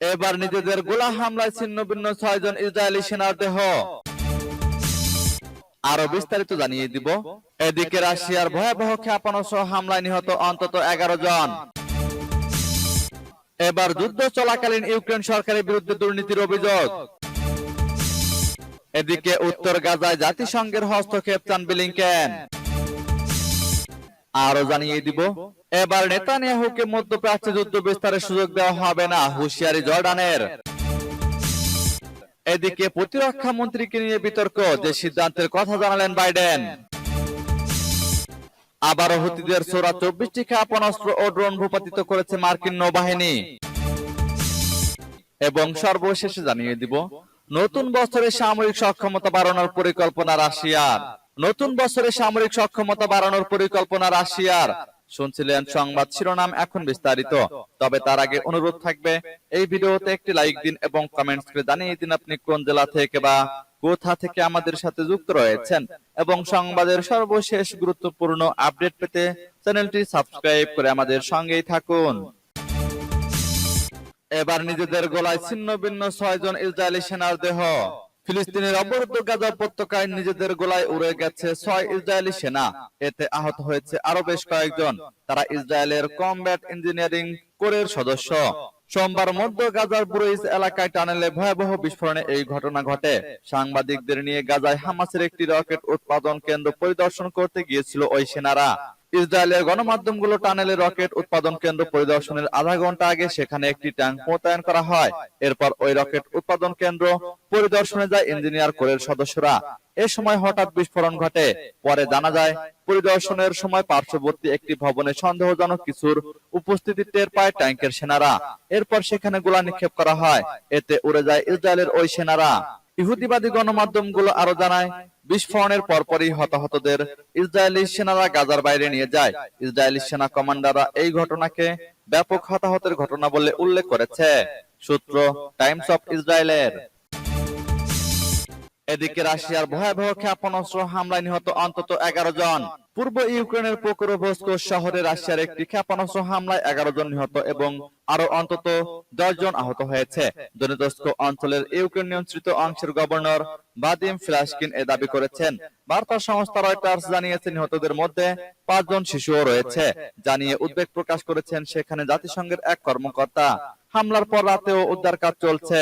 এবার নিজেদের গোলা হামলায় ছিন্ন ভিন্ন ছয়জন ইসরায়েলি সেনার দেহ। আরও বিস্তারিত জানিয়ে দিব। এদিকে রাশিয়ার ভয়াবহ ক্ষেপণাস্ত্র হামলায় নিহত অন্তত এগারো জন। এবার যুদ্ধ চলাকালীন ইউক্রেন সরকারের বিরুদ্ধে দুর্নীতির অভিযোগ। এদিকে উত্তর গাজায় জাতিসংঘের হস্তক্ষেপ চান বিলিংকেন। আরও জানিয়ে দিব, এবার নেতানিয়াহুকে মধ্যপ্রাচ্যে যুদ্ধ বিস্তারের সুযোগ দেওয়া হবে না, হুঁশিয়ারি জর্ডানের। এদিকে প্রতিরক্ষা মন্ত্রীকে নিয়ে বিতর্ক, যে সিদ্ধান্তের কথা জানালেন বাইডেন। আবারও হুতিদের সোরা চব্বিশটি ক্ষেপণাস্ত্র ও ড্রোন ভূপাতিত করেছে মার্কিন নৌবাহিনী। এবং সর্বশেষে জানিয়ে দিব, নতুন বছরে সামরিক সক্ষমতা বাড়ানোর পরিকল্পনা রাশিয়ার। নতুন বছরে সামরিক সক্ষমতা বাড়ানোর পরিকল্পনা রাশিয়ার। শুনছিলেন সংবাদ শিরোনাম এখন বিস্তারিত। তবে তার আগে অনুরোধ থাকবে, এই ভিডিওতে একটি লাইক দিন এবং কমেন্টস করে জানিয়ে দিন আপনি কোন জেলা থেকে বা কোথা থেকে আমাদের সাথে যুক্ত রয়েছেন। এবং সংবাদের সর্বশেষ গুরুত্বপূর্ণ আপডেট পেতে চ্যানেলটি সাবস্ক্রাইব করে আমাদের সঙ্গেই থাকুন। এবার নিজেদের গলায় ছিন্ন ভিন্ন ছয়জন ইসরায়েলি সেনার দেহ। ফিলিস্তিনের অবরুদ্ধ গাজা উপত্যকায় নিজেদের গোলায় উড়ে গেছে ছয় ইসরায়েলি সেনা। এতে আহত হয়েছে আরও বেশ কয়েকজন। তারা ইসরায়েলের কমব্যাট ইঞ্জিনিয়ারিং কোরের সদস্য। সোমবার মধ্য গাজার বুরইস এলাকায় টানেলে ভয়াবহ বিস্ফোরণে এই ঘটনা ঘটে। সাংবাদিকদের নিয়ে গাজায় হামাসের একটি রকেট উৎপাদন কেন্দ্র পরিদর্শন করতে গিয়েছিল ওই সেনারা। ইসরায়েলের গণমাধ্যমগুলো টানেলে রকেট উৎপাদন কেন্দ্র পরিদর্শনের আধা ঘণ্টা আগে সেখানে একটি ট্যাঙ্ক মোতায়েন করা হয়। এরপর ওই রকেট উৎপাদন কেন্দ্র পরিদর্শনে যায় ইঞ্জিনিয়ার কোরের সদস্যরা। এ সময় হঠাৎ বিস্ফোরণ ঘটে। পরে জানা যায়, পরিদর্শনের সময় পার্শ্ববর্তী একটি ভবনে সন্দেহজনক কিছুর উপস্থিতি টের পায় ট্যাঙ্কের সেনারা। এরপর সেখানে গোলা নিক্ষেপ করা হয়। এতে উড়ে যায় ইসরায়েলের ওই সেনারা। ইহুদিবাদী গণমাধ্যমগুলো আরও জানায় বিস্ফোরণের পরপরই হতাহতদের ইসরায়েলি সেনারা গাজার বাইরে নিয়ে যায়। ইসরায়েলি সেনা কমান্ডাররা এই ঘটনাকে ব্যাপক হতাহতের ঘটনা বলে উল্লেখ করেছে। সূত্র টাইমস অফ ইসরায়েলের। এদিকে রাশিয়ার ভয়াবহ ক্ষেপণাস্ত্র হামলায় নিহত অন্তত এগারো জন। পূর্ব ইউক্রেনের পোকরোভস্ক শহরে রাশিয়ার একটি ক্ষেপণাস্ত্র হামলায় এগারো জন নিহত এবং আরও অন্তত দশ জন আহত হয়েছে। দনিতস্ক অঞ্চলের ইউক্রেন নিয়ন্ত্রিত অংশের গভর্নর বাদিম ফ্লাশকিন এ দাবি করেছেন, বার্তা সংস্থা রয়টার্স জানিয়েছে নিহতদের মধ্যে পাঁচজন শিশুও রয়েছে জানিয়ে উদ্বেগ প্রকাশ করেছেন সেখানে জাতিসংঘের এক কর্মকর্তা। হামলার পর রাতেও উদ্ধার কাজ চলছে।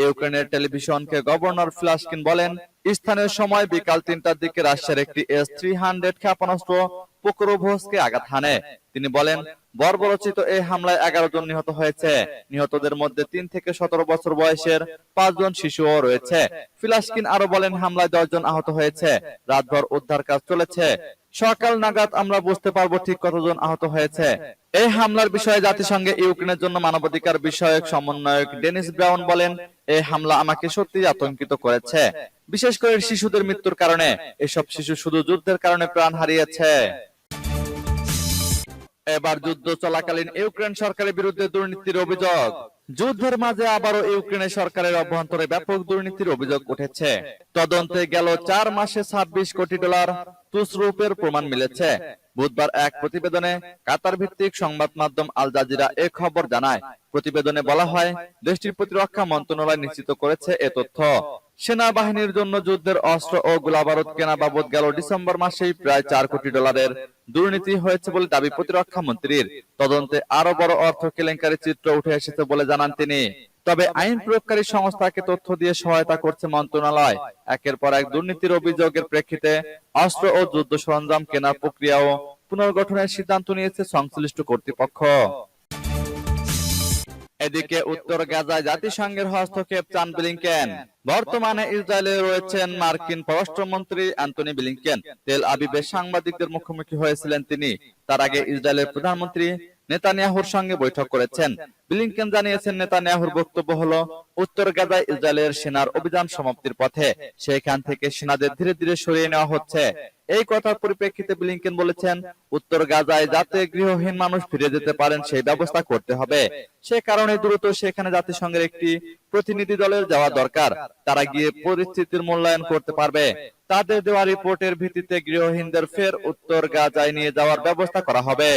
ইউক্রেনের টেলিভিশনকে গভর্নর ফ্লাশকিন বলেন, স্থানীয় সময় বিকাল তিনটার দিকে রাশিয়ার একটি এস থ্রি হান্ড্রেড ক্ষেপণাস্ত্র পোকরোভসকে আঘাত হানে। তিনি বলেন, বর্বরচিত এই হামলায় এগারো জন নিহত হয়েছে। নিহতদের মধ্যে তিন থেকে সতেরো বছর বয়সের পাঁচজন শিশুও রয়েছে। ফিলাস্কিন আরও বলেন, হামলায় দশজন আহত হয়েছে। রাতভর উদ্ধার কাজ চলেছে। সকাল নাগাদ আমরা বুঝতে পারব ঠিক কতজন আহত হয়েছে। এই হামলার বিষয়ে জাতিসংঘে ইউক্রেনের জন্য মানবাধিকার বিষয়ক সমন্বয়ক ডেনিস ব্রাউন বলেন, এই হামলা আমাকে সত্যি আতঙ্কিত করেছে। বিশেষ করে শিশুদের মৃত্যুর কারণে। এসব শিশু শুধু যুদ্ধের কারণে প্রাণ হারিয়েছে। এবার যুদ্ধ চলাকালীন ইউক্রেন সরকারের বিরুদ্ধে দুর্নীতির অভিযোগ। যুদ্ধের মাঝে আবারও ইউক্রেনের সরকারের অভ্যন্তরে ব্যাপক দুর্নীতির অভিযোগ উঠেছে। তদন্তে গেল চার মাসে ছাব্বিশ কোটি ডলার। তুসরুপের প্রমাণ মিলেছে। বুধবার এক প্রতিবেদনে কাতার ভিত্তিক সংবাদ মাধ্যম আল জাজিরা এ খবর জানায়। প্রতিবেদনে বলা হয়, দেশটির প্রতিরক্ষা মন্ত্রণালয় নিশ্চিত করেছে এ তথ্য। সেনাবাহিনীর জন্য যুদ্ধের অস্ত্র ও গোলাবারুদ কেনা বাবদ গেল ডিসেম্বর মাসেই প্রায় চার কোটি ডলারের দুর্নীতি হয়েছে বলে দাবি প্রতিরক্ষা মন্ত্রীর। তদন্তে আরও বড় অর্থ কেলেঙ্কারি চিত্র উঠে এসেছে বলে জানান তিনি। তবে আইন প্রয়োগকারী সংস্থাকে তথ্য দিয়ে সহায়তা করছে মন্ত্রণালয়। একের পর এক দুর্নীতির অভিযোগের প্রেক্ষিতে অস্ত্র ও যুদ্ধ সরঞ্জাম কেনার প্রক্রিয়া ও পুনর্গঠনের সিদ্ধান্ত নিয়েছে সংশ্লিষ্ট কর্তৃপক্ষ। এদিকে উত্তর গাজায় জাতিসংঘের হস্তক্ষেপ চান ব্লিংকেন। বর্তমানে ইসরায়েলে রয়েছেন মার্কিন পররাষ্ট্রমন্ত্রী অ্যান্টনি ব্লিংকেন। তেল আবিবে সাংবাদিকদের মুখোমুখি হয়েছিলেন তিনি। তার আগে ইসরায়েলের প্রধানমন্ত্রী নেতানিয়াহুর সঙ্গে বৈঠক করেছেন। ব্লিংকেন জানিয়েছেন, নেতানিয়াহুর বক্তব্য হলো, উত্তর গাজায় ইসরায়েলের সেনার অভিযান সমাপ্তির পথে। সেখান থেকে সেনাদের ধীরে ধীরে সরিয়ে নেওয়া হচ্ছে। এই কথার পরিপ্রেক্ষিতে ব্লিংকেন বলেছেন, উত্তর গাজায় যাতে গৃহহীন মানুষ ফিরে যেতে পারেন, সেই ব্যবস্থা করতে হবে। সে কারণে দ্রুত সেখানে জাতিসংঘের একটি প্রতিনিধি দলের যাওয়া দরকার। তারা গিয়ে পরিস্থিতির মূল্যায়ন করতে পারবে। তাদের দেওয়া রিপোর্টের ভিত্তিতে গৃহহীনদের ফের উত্তর গাজায় নিয়ে যাওয়ার ব্যবস্থা করা হবে।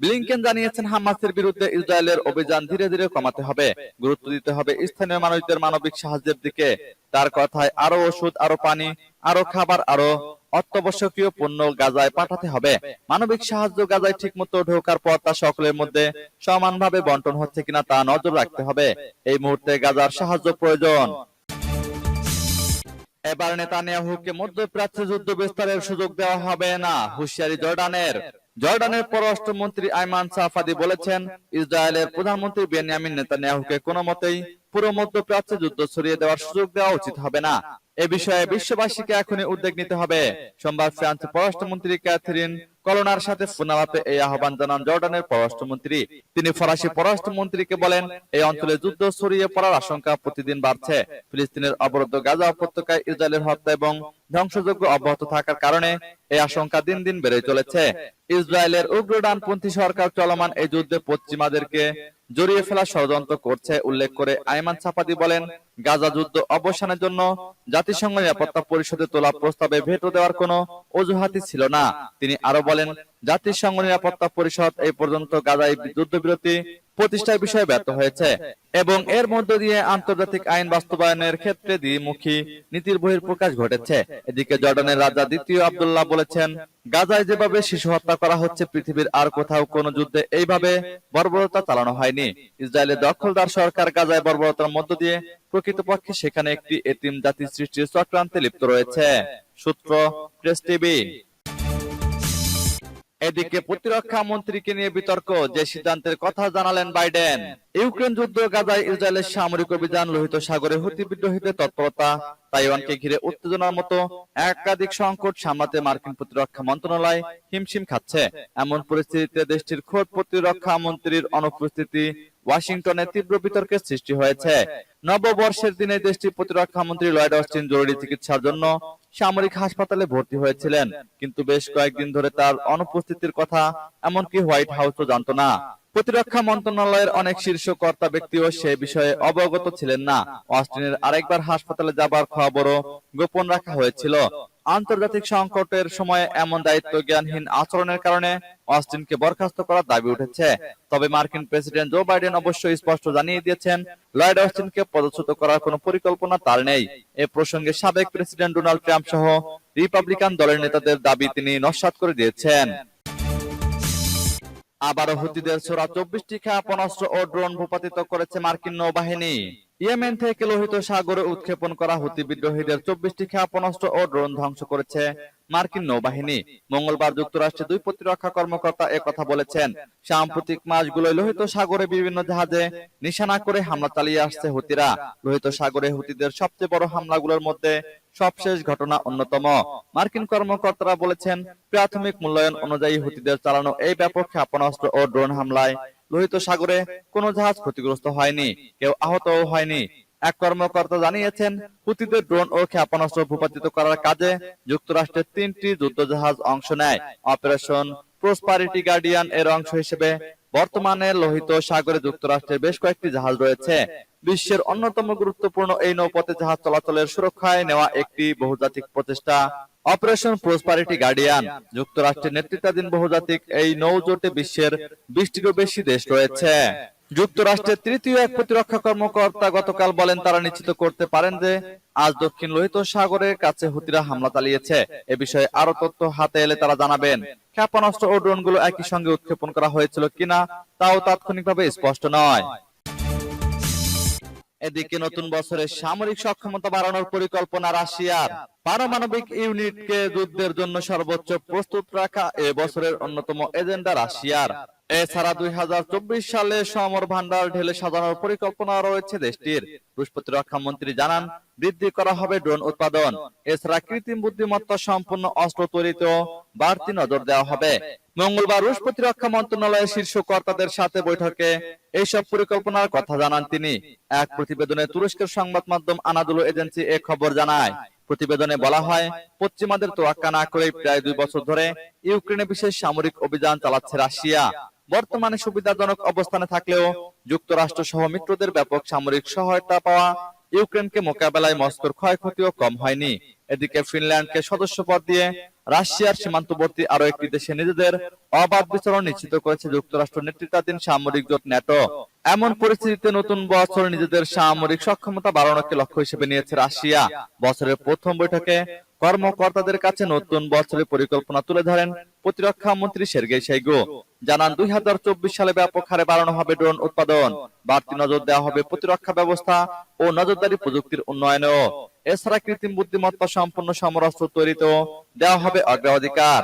ব্লিংকেন জানিয়েছেন হামাসের বিরুদ্ধে ইসরায়েলের অভিযান ধীরে ধীরে কমাতে হবে, গুরুত্ব দিতে হবে। স্থানীয় মানুষদের মানবিক সাহায্যের দিকে তার কথায় আরও ওষুধ, আরও পানি, আরও খাবার, আরও অত্যাবশ্যকীয় পণ্য গাজায় পাঠাতে হবে। মানবিক সাহায্য গাজায় ঠিকমতো ঢোকার পর তা সকলের মধ্যে সমানভাবে বন্টন হচ্ছে কিনা তা নজর রাখতে হবে। এই মুহূর্তে গাজার সাহায্য প্রয়োজন। এবার নেতানিয়াহুকে মধ্যপ্রাচ্যে যুদ্ধ বিস্তারের সুযোগ দেওয়া হবে না। হুঁশিয়ারি জর্ডানের। জর্ডানের পররাষ্ট্রমন্ত্রী আইমান সাফাদি বলেছেন, ইসরায়েলের প্রধানমন্ত্রী বেনিয়ামিন নেতানিয়াহুকে কোনো মতেই পুরো মধ্যপ্রাচ্যে যুদ্ধ ছড়িয়ে দেওয়ার সুযোগ দেওয়া উচিত হবে না। এ বিষয়ে বিশ্ববাসীকে এখনই উদ্যোগ নিতে হবে। সোমবার ফ্রান্স পররাষ্ট্রমন্ত্রী ক্যাথরিন কলোনার সাথে ফোনালাপে এই আহ্বান জানান জর্ডানের পররাষ্ট্রমন্ত্রী। তিনি ফরাসি পররাষ্ট্রমন্ত্রীকে বলেন, এই অঞ্চলে যুদ্ধ ছড়িয়ে পড়ার আশঙ্কা প্রতিদিন বাড়ছে। ফিলিস্তিনের অবরুদ্ধ গাজা উপত্যকায় ইসরায়েলের হত্যা এবং ধ্বংসযোগ্য অব্যাহত থাকার কারণে এই আশঙ্কা দিন দিন বেড়ে চলেছে। ইসরায়েলের উগ্র ডানপন্থী সরকার চলমান এই যুদ্ধে পশ্চিমাদেরকে জড়িয়ে ফেলার ষড়যন্ত্র করছে, উল্লেখ করে আইমান সাফাদি বলেন, গাজা যুদ্ধ অবসানের জন্য জাতিসংঘ নিরাপত্তা পরিষদে তোলা প্রস্তাবে ভেটো দেওয়ার কোনো অজুহাতই ছিল না। তিনি আরও বলেন জাতিসংঘ নিরাপত্তা পরিষদ এই পর্যন্ত গাজায় যুদ্ধবিরতি প্রতিষ্ঠার বিষয়ে ব্যর্থ হয়েছে এবং এর মধ্য দিয়ে আন্তর্জাতিক আইন বাস্তবায়নের ক্ষেত্রে দ্বিমুখী নীতির বহিঃপ্রকাশ ঘটেছে। এদিকে জর্ডানের রাজা দ্বিতীয় আব্দুল্লাহ বলেছেন, গাজায় যেভাবে শিশু হত্যা করা হচ্ছে, পৃথিবীর আর কোথাও কোনো যুদ্ধে এইভাবে বর্বরতা চালানো হয়নি। ইসরায়েলের দখলদার সরকার গাজায় বর্বরতার মধ্য দিয়ে প্রকৃতপক্ষে সেখানে একটি এতিম জাতি সৃষ্টির চক্রান্তে লিপ্ত রয়েছে। সূত্র প্রেস টিভি। এদিকে প্রতিরক্ষা মন্ত্রীকে নিয়ে বিতর্ক যে সিদ্ধান্তের কথা জানালেন বাইডেন। ইউক্রেন যুদ্ধ গাজায় ইসরায়েলের সামরিক অভিযান লোহিত সাগরে হুতি বিদ্রোহীদের তৎপরতা তাইওয়ানকে ঘিরে উত্তেজনার মতো একাধিক সংকট সামলাতে মার্কিন প্রতিরক্ষা মন্ত্রণালয় হিমশিম খাচ্ছে। এমন পরিস্থিতিতে দেশটির খোদ প্রতিরক্ষা মন্ত্রীর অনুপস্থিতি ওয়াশিংটনে তীব্র বিতর্কের সৃষ্টি হয়েছে। নববর্ষের দিনে দেশটির প্রতিরক্ষা মন্ত্রী লয়েড অস্টিন জরুরি চিকিৎসার জন্য সামরিক হাসপাতালে ভর্তি হয়েছিলেন। কিন্তু বেশ কয়েকদিন ধরে তার অনুপস্থিতির কথা এমনকি হোয়াইট হাউসও জানত না। প্রতিরক্ষা মন্ত্রণালয়ের অনেক শীর্ষ কর্তা ব্যক্তিও সে বিষয়ে অবগত ছিলেন না। অস্টিনের আরেকবার হাসপাতালে যাবার খবরও গোপন রাখা হয়েছিল। আন্তর্জাতিক সংকটের সময় এমন দায়িত্ব জ্ঞানহীন আচরণের কারণে অস্টিনকে বরখাস্ত করার দাবি উঠেছে। তবে মার্কিন প্রেসিডেন্ট জো বাইডেন অবশ্যই স্পষ্ট জানিয়ে দিয়েছেন, লয়েড অস্টিনকে পদচ্যুত করার কোনো পরিকল্পনা তার নেই। এ প্রসঙ্গে সাবেক প্রেসিডেন্ট ডোনাল্ড ট্রাম্প সহ রিপাবলিকান দলের নেতাদের দাবি তিনি নস্যাৎ করে দিয়েছেন। আবারও হুতিদের ছোড়া চব্বিশটি ক্ষেপণাস্ত্র ও ড্রোন ভূপাতিত করেছে মার্কিন নৌবাহিনী। ইয়েমেন থেকে লোহিত সাগরে উৎক্ষেপণ করা হুতি বিদ্রোহীদের চব্বিশটি ক্ষেপণাস্ত্র ও ড্রোন ধ্বংস করেছে মার্কিন নৌবাহিনী। মঙ্গলবার যুক্তরাষ্ট্রের দুই প্রতিরক্ষা কর্মকর্তা একথা বলেছেন। সাম্প্রতিক মাসগুলোয় লোহিত সাগরে বিভিন্ন জাহাজে নিশানা করে হামলা চালিয়ে আসছে হুতিরা। লোহিত সাগরে হুতিদের সবচেয়ে বড় হামলাগুলোর মধ্যে সবশেষ ঘটনা অন্যতম। মার্কিন কর্মকর্তারা বলেছেন, প্রাথমিক মূল্যায়ন অনুযায়ী হুতিদের চালানো এই ব্যাপক ক্ষেপণাস্ত্র ও ড্রোন হামলায় লোহিত সাগরে কোনো জাহাজ ক্ষতিগ্রস্ত হয়নি, কেউ আহতও হয়নি। এক কর্মকর্তা জানিয়েছেন হুতিদের ড্রোন ও ক্ষেপণাস্ত্র ভূপাতিত করার কাজে যুক্তরাষ্ট্রের তিনটি যুদ্ধজাহাজ অংশ নেয়। অপারেশন প্রসপারিটি গার্ডিয়ান এর অংশ হিসেবে বর্তমানে লোহিত সাগরে যুক্তরাষ্ট্রের বেশ কয়েকটি জাহাজ রয়েছে। বিশ্বের অন্যতম গুরুত্বপূর্ণ এই নৌপথে জাহাজ চলাচলের সুরক্ষায় নেওয়া একটি বহুজাতিক প্রচেষ্টা। অপারেশন প্রসপারিটি গার্ডিয়ান যুক্তরাষ্ট্রের নেতৃত্বাধীন বহুজাতিক এই নৌজোটে বিশ্বের বিশটিরও বেশি দেশ রয়েছে। যুক্তরাষ্ট্রের তৃতীয় এক প্রতিরক্ষা কর্মকর্তা গতকাল বলেন, তারা নিশ্চিত করতে পারেন যে আজ দক্ষিণ লোহিত সাগরের কাছে হুতিরা হামলা চালিয়েছে। এ বিষয়ে আরও তথ্য হাতে এলে তারা জানাবেন। ক্ষেপণাস্ত্র ও ড্রোনগুলো একই সঙ্গে উৎক্ষেপণ করা হয়েছিল কিনা, তাও তাৎক্ষণিকভাবে স্পষ্ট নয়। এদিকে নতুন বছরে সামরিক সক্ষমতা বাড়ানোর পরিকল্পনা রাশিয়ার। পারমাণবিক ইউনিটকে যুদ্ধের জন্য সর্বোচ্চ প্রস্তুত রাখা এ বছরের অন্যতম এজেন্ডা রাশিয়ার। এছাড়া দুই সালে সমর ভান্ডার ঢেলে সাজানোর পরিকল্পনা রয়েছে দেশটির। রুশ প্রতিরক্ষা মন্ত্রী জানান, বৃদ্ধি করা হবে ড্রোন উৎপাদন। এছাড়া কৃত্রিম বুদ্ধিমত্তা সম্পন্ন অস্ত্র তৈরিতেও বাড়তি নজর দেওয়া হবে। মঙ্গলবার রুশ প্রতিরক্ষা মন্ত্রণালয়ের শীর্ষ কর্তাদের সাথে বৈঠকে এইসব পরিকল্পনার কথা জানান তিনি। এক প্রতিবেদনে তুরস্কের সংবাদ মাধ্যম আনাদুলো এজেন্সি এ খবর জানায় প্রতিবেদনে বলা হয়, পশ্চিমাদের তোয়াক্কা না করে প্রায় দুই বছর ধরে ইউক্রেনে বিশেষ সামরিক অভিযান চালাচ্ছে রাশিয়া। বর্তমানে সুবিধাজনক অবস্থানে থাকলেও যুক্তরাষ্ট্র সহ মিত্রদের ব্যাপক সামরিক সহায়তা পাওয়া ইউক্রেনকে মোকাবেলায় মস্কোর ক্ষয়ক্ষতিও কম হয়নি। এদিকে ফিনল্যান্ডকে সদস্যপদ দিয়ে রাশিয়ার সীমান্তবর্তী আরও একটি দেশে নিজেদের অবাধ বিচরণ নিশ্চিত করেছে যুক্তরাষ্ট্র নেতৃত্বাধীন সামরিক জোট ন্যাটো। এমন পরিস্থিতিতে নতুন বছর নিজেদের সামরিক সক্ষমতা বাড়ানোকে লক্ষ্য হিসেবে নিয়েছে রাশিয়া। বছরের প্রথম বৈঠকে কর্মকর্তাদের কাছে নতুন বছরের পরিকল্পনা তুলে ধরেন প্রতিরক্ষা মন্ত্রী সের্গেই শাইগু জানান, দুই হাজার চব্বিশ সালে ব্যাপক হারে বাড়ানো হবে ড্রোন উৎপাদন। বাড়তি নজর দেওয়া হবে প্রতিরক্ষা ব্যবস্থা ও নজরদারি প্রযুক্তির উন্নয়নেও। এছাড়া কৃত্রিম বুদ্ধিমত্তা সম্পন্ন সমরাস্ত্র তৈরিতেও দেওয়া হবে অগ্রাধিকার।